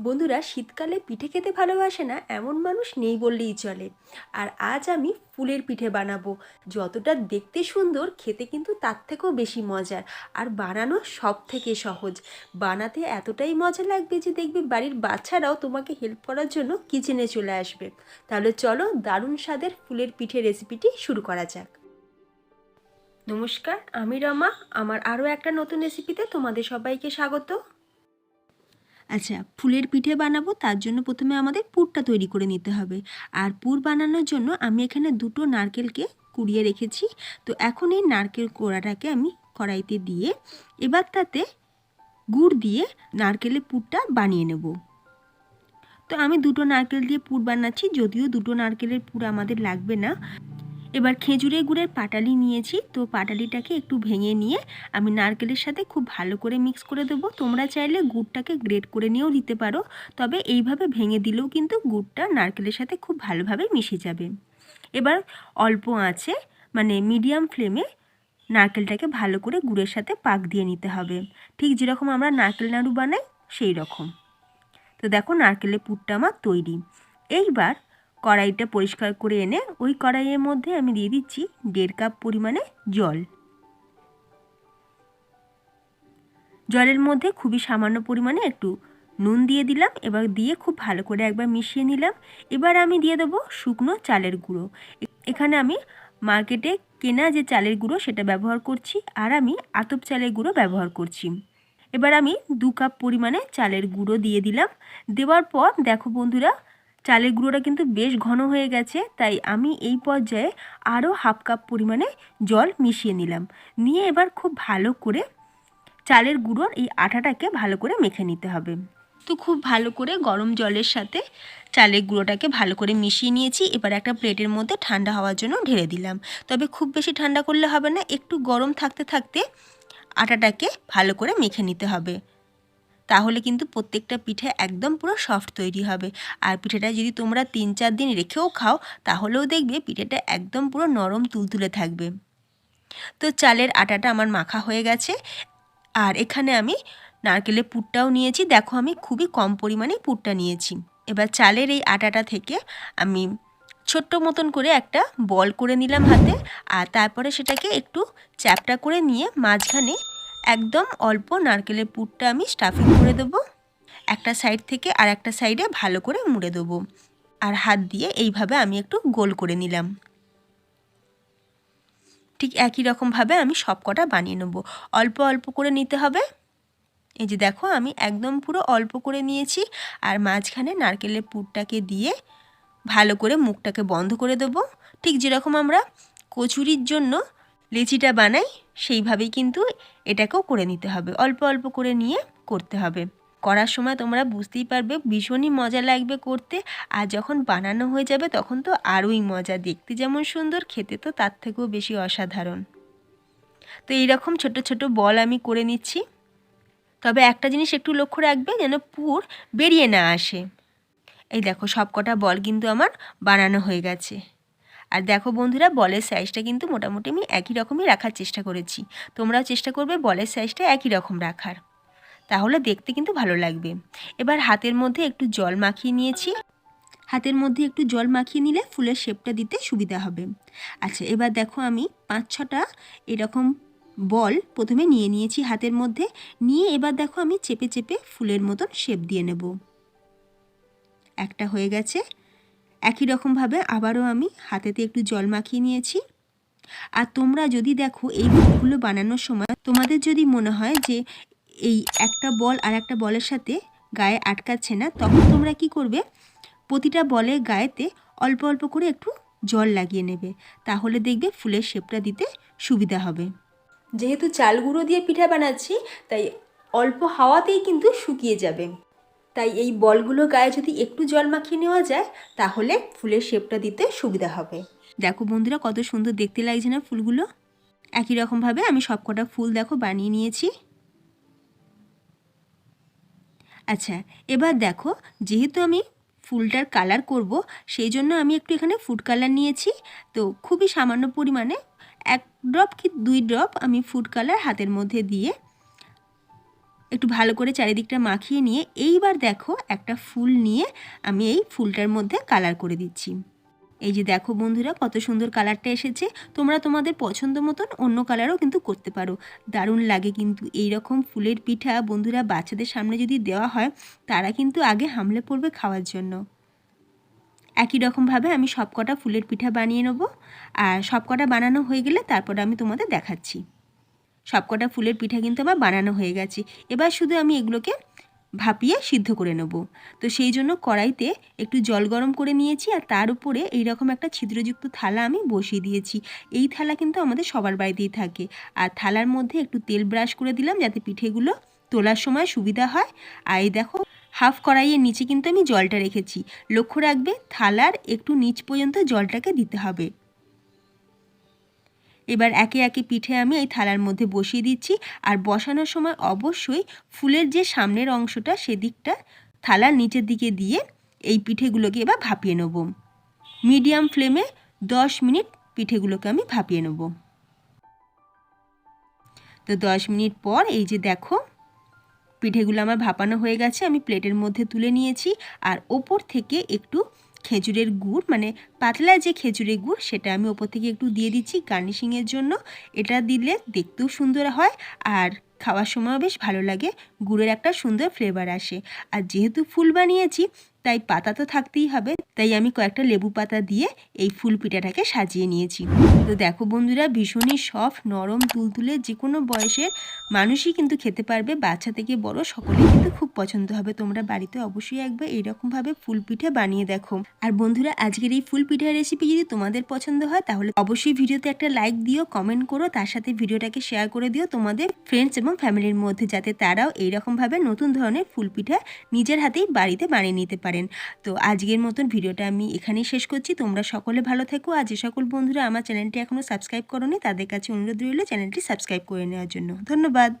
বন্ধুরা, শীতকালে পিঠে খেতে ভালোবাসে না এমন মানুষ নেই বললেই চলে। আর আজ আমি ফুলের পিঠে বানাবো। যতটা দেখতে সুন্দর, খেতে কিন্তু তার থেকেও বেশি মজার। আর বানানো সব থেকে সহজ। বানাতে এতটাই মজা লাগবে যে দেখবে বাড়ির বাচ্চারাও তোমাকে হেল্প করার জন্য কিচেনে চলে আসবে। তাহলে চলো দারুণ স্বাদের ফুলের পিঠে রেসিপিটি শুরু করা যাক। নমস্কার, আমি রমা। আমার আরও একটা নতুন রেসিপিতে তোমাদের সবাইকে স্বাগত। আচ্ছা ফুলের পিঠে বানাবো, তার জন্য প্রথমে আমাদের পুরটা তৈরি করে নিতে হবে। আর পুর বানানোর জন্য আমি এখানে দুটো নারকেলকে কুড়িয়ে রেখেছি। তো এখন এই নারকেল কোড়াটাকে আমি কড়াইতে দিয়ে, এবার তাতে গুড় দিয়ে নারকেলের পুরটা বানিয়ে নেব। তো আমি দুটো নারকেল দিয়ে পুর বানাচ্ছি, যদিও দুটো নারকেলের পুর আমাদের লাগবে না। এবার খেজুরের গুড়ের পাটালি নিয়েছি। তো পাটালিটাকে একটু ভেঙে নিয়ে আমি নারকেলের সাথে খুব ভালো করে মিক্স করে দেবো। তোমরা চাইলে গুড়টাকে গ্রেট করে নিয়েও দিতে পারো। তবে এইভাবে ভেঙে দিলেও কিন্তু গুড়টা নারকেলের সাথে খুব ভালোভাবে মিশে যাবে। এবার অল্প আঁচে মানে মিডিয়াম ফ্লেমে নারকেলটাকে ভালো করে গুড়ের সাথে পাক দিয়ে নিতে হবে। ঠিক যেরকম আমরা নারকেল নাড়ু বানাই সেই রকম তো দেখো নারকেলের পুরটা আমার তৈরি। এইবার কড়াইটা পরিষ্কার করে এনে ওই কড়াইয়ের মধ্যে আমি দিয়ে দিচ্ছি দেড় কাপ পরিমাণে জল। জলের মধ্যে খুবই সামান্য পরিমাণে একটু নুন দিয়ে দিলাম, এবার দিয়ে খুব ভালো করে একবার মিশিয়ে নিলাম। এবার আমি দিয়ে দেবো শুকনো চালের গুঁড়ো। এখানে আমি মার্কেটে কেনা যে চালের গুঁড়ো সেটা ব্যবহার করছি, আর আমি আতপ চালের গুঁড়ো ব্যবহার করছি। এবার আমি দু কাপ পরিমাণে চালের গুঁড়ো দিয়ে দিলাম। দেওয়ার পর দেখো বন্ধুরা চালের গুঁড়োটা কিন্তু বেশ ঘন হয়ে গেছে, তাই আমি এই পর্যায়ে আরও হাফ কাপ পরিমাণে জল মিশিয়ে নিলাম। নিয়ে এবার খুব ভালো করে চালের গুঁড়োর এই আটাটাকে ভালো করে মেখে নিতে হবে। তো খুব ভালো করে গরম জলের সাথে চালের গুঁড়োটাকে ভালো করে মিশিয়ে নিয়েছি, এবার একটা প্লেটের মধ্যে ঠান্ডা হওয়ার জন্য ঢেলে দিলাম। তবে খুব বেশি ঠান্ডা করলে হবে না, একটু গরম থাকতে থাকতে আটাটাকে ভালো করে মেখে নিতে হবে। তাহলে কিন্তু প্রত্যেকটা পিঠে একদম পুরো সফট তৈরি হবে। আর পিঠেটা যদি তোমরা তিন চার দিন রেখেও খাও, তাহলেও দেখবে পিঠেটা একদম পুরো নরম তুলতুলে থাকবে। তো চালের আটাটা আমার মাখা হয়ে গেছে। আর এখানে আমি নারকেলের পুরটাও নিয়েছি। দেখো আমি খুবই কম পরিমাণে পুরটা নিয়েছি। এবার চালের এই আটাটা থেকে আমি ছোট্ট মতন করে একটা বল করে নিলাম হাতে। আর তারপরে সেটাকে একটু চ্যাপটা করে নিয়ে মাঝখানে একদম অল্প নারকেলের পুরটা আমি স্টাফিং করে দেবো। একটা সাইড থেকে আর একটা সাইডে ভালো করে মুড়ে দেবো। আর হাত দিয়ে এইভাবে আমি একটু গোল করে নিলাম। ঠিক একই রকমভাবে আমি সব কটা বানিয়ে নেব। অল্প অল্প করে নিতে হবে। এই যে দেখো, আমি একদম পুরো অল্প করে নিয়েছি। আর মাঝখানে নারকেলের পুরটাকে দিয়ে ভালো করে মুখটাকে বন্ধ করে দেবো। ঠিক যেরকম আমরা কচুরির জন্য লেচিটা বানাই, সেইভাবেই কিন্তু এটাকেও করে নিতে হবে। অল্প অল্প করে নিয়ে করতে হবে। করার সময় তোমরা বুঝতেই পারবে, ভীষণই মজা লাগবে করতে। আর যখন বানানো হয়ে যাবে, তখন তো আরোই মজা। দেখতে যেমন সুন্দর, খেতে তো তার থেকেও বেশি অসাধারণ। তো এইরকম ছোট ছোট বল আমি করে নিচ্ছি। তবে একটা জিনিস একটু লক্ষ্য রাখবে, যেন পুর বেরিয়ে না আসে। এই দেখো সব কটা বল কিন্তু আমার বানানো হয়ে গেছে। আর দেখো বন্ধুরা, বলের সাইজটা কিন্তু মোটামুটি আমি একই রকমই রাখার চেষ্টা করেছি। তোমরাও চেষ্টা করবে বলের সাইজটা একই রকম রাখার। তাহলে দেখতে কিন্তু ভালো লাগবে। এবার হাতের মধ্যে একটু জল মাখিয়ে নিয়েছি। হাতের মধ্যে একটু জল মাখিয়ে নিলে ফুলের শেপটা দিতে সুবিধা হবে। আচ্ছা এবার দেখো আমি পাঁচ ছটা এরকম বল প্রথমে নিয়ে নিয়েছি হাতের মধ্যে। নিয়ে এবার দেখো আমি চেপে চেপে ফুলের মতন শেপ দিয়ে নেব। একটা হয়ে গেছে। একই রকমভাবে আবারও আমি হাতেতে একটু জল মাখিয়ে নিয়েছি। আর তোমরা যদি দেখো এই ফুলগুলো বানানোর সময় তোমাদের যদি মনে হয় যে এই একটা বল আর একটা বলের সাথে গায়ে আটকাচ্ছে না, তখন তোমরা কি করবে? প্রতিটা বলে গায়েতে অল্প অল্প করে একটু জল লাগিয়ে নেবে। তাহলে দেখবে ফুলের শেপটা দিতে সুবিধা হবে। যেহেতু চাল গুঁড়ো দিয়ে পিঠা বানাচ্ছি, তাই অল্প হাওয়াতেই কিন্তু শুকিয়ে যাবে। তাই এই বলগুলো গায়ে যদি একটু জল মাখিয়ে নেওয়া যায়, তাহলে ফুলের শেপটা দিতে সুবিধা হবে। দেখো বন্ধুরা কত সুন্দর দেখতে লাগছে না ফুলগুলো? একই রকমভাবে আমি সবকটা ফুল দেখো বানিয়ে নিয়েছি। আচ্ছা এবার দেখো যেহেতু আমি ফুলটার কালার করব, সেই জন্য আমি একটু এখানে ফুড কালার নিয়েছি। তো খুবই সামান্য পরিমাণে এক ড্রপ কি দুই ড্রপ আমি ফুড কালার হাতের মধ্যে দিয়ে একটু ভালো করে চারিদিকটা মাখিয়ে নিয়ে এইবার দেখো একটা ফুল নিয়ে আমি এই ফুলটার মধ্যে কালার করে দিচ্ছি। এই যে দেখো বন্ধুরা কত সুন্দর কালারটা এসেছে। তোমরা তোমাদের পছন্দ মতন অন্য কালারও কিন্তু করতে পারো। দারুণ লাগে কিন্তু এই রকম ফুলের পিঠা বন্ধুরা বাচ্চাদের সামনে যদি দেওয়া হয়, তারা কিন্তু আগে হামলে পড়বে খাওয়ার জন্য। একই রকমভাবে আমি সবকটা ফুলের পিঠা বানিয়ে নেব। আর সবকটা বানানো হয়ে গেলে তারপরে আমি তোমাদের দেখাচ্ছি। সবকটা ফুলের পিঠা কিন্তু আমার বানানো হয়ে গেছে। এবার শুধু আমি এগুলোকে ভাপিয়ে সিদ্ধ করে নেব। তো সেই জন্য কড়াইতে একটু জল গরম করে নিয়েছি আর তার উপরে এইরকম একটা ছিদ্রযুক্ত থালা আমি বসিয়ে দিয়েছি। এই থালা কিন্তু আমাদের সবার বাড়িতেই থাকে। আর থালার মধ্যে একটু তেল ব্রাশ করে দিলাম যাতে পিঠেগুলো তোলার সময় সুবিধা হয়। আর এই দেখো, হাফ কড়াইয়ের নিচে কিন্তু আমি জলটা রেখেছি। লক্ষ্য রাখবে, থালার একটু নিচ পর্যন্ত জলটাকে দিতে হবে। এবার একে একে পিঠে আমি এই থালার মধ্যে বসিয়ে দিচ্ছি। আর বসানোর সময় অবশ্যই ফুলের যে সামনের অংশটা সেদিকটা থালার নিচের দিকে দিয়ে এই পিঠেগুলোকে এবার ভাপিয়ে নেব। মিডিয়াম ফ্লেমে দশ মিনিট পিঠেগুলোকে আমি ভাপিয়ে নেব। তো দশ মিনিট পর এই যে দেখো, পিঠেগুলো আমার ভাপানো হয়ে গেছে। আমি প্লেটের মধ্যে তুলে নিয়েছি। আর ওপর থেকে একটু খেজুরের গুড় মানে পাতলা যে খেজুরের গুড়, সেটা আমি ওপর থেকে একটু দিয়ে দিচ্ছি গার্নিশিংয়ের জন্য। এটা দিলে দেখতেও সুন্দর হয় আর খাওয়ার সময়ও বেশ ভালো লাগে। গুড়ের একটা সুন্দর ফ্লেভার আসে। আর যেহেতু ফুল বানিয়েছি তাই পাতা তো থাকতেই হবে, তাই আমি কয়েকটা লেবু পাতা দিয়ে এই ফুল পিঠাটাকে সাজিয়ে নিয়েছি। তো দেখো বন্ধুরা, ভীষণই সফট নরম, তুলতুলে যে কোনো বয়সের মানুষই কিন্তু খেতে পারবে, বাচ্চা থেকে বড় সকলেই কিন্তু খুব পছন্দ হবে। তোমরা বাড়িতে অবশ্যই একবার এইরকমভাবে ফুল পিঠা বানিয়ে দেখো। আর বন্ধুরা, আজকের এই ফুল পিঠার রেসিপি যদি তোমাদের পছন্দ হয়, তাহলে অবশ্যই ভিডিওতে একটা লাইক দিও কমেন্ট করো, তার সাথে ভিডিওটাকে শেয়ার করে দিও তোমাদের ফ্রেন্ডস এবং ফ্যামিলির মধ্যে, যাতে তারাও এইরকমভাবে নতুন ধরনের ফুল পিঠা নিজের হাতেই বাড়িতে বানিয়ে নিতে পারেন। তো আজকের মতন ভিডিওটা আমি এখানেই শেষ করছি। তোমরা সকলে ভালো থেকো। আর যে সকল বন্ধুরা আমার চ্যানেলটি এখনও সাবস্ক্রাইব করোনি, তাদের কাছে অনুরোধ রইল চ্যানেলটি সাবস্ক্রাইব করে নেওয়ার জন্য। ধন্যবাদ।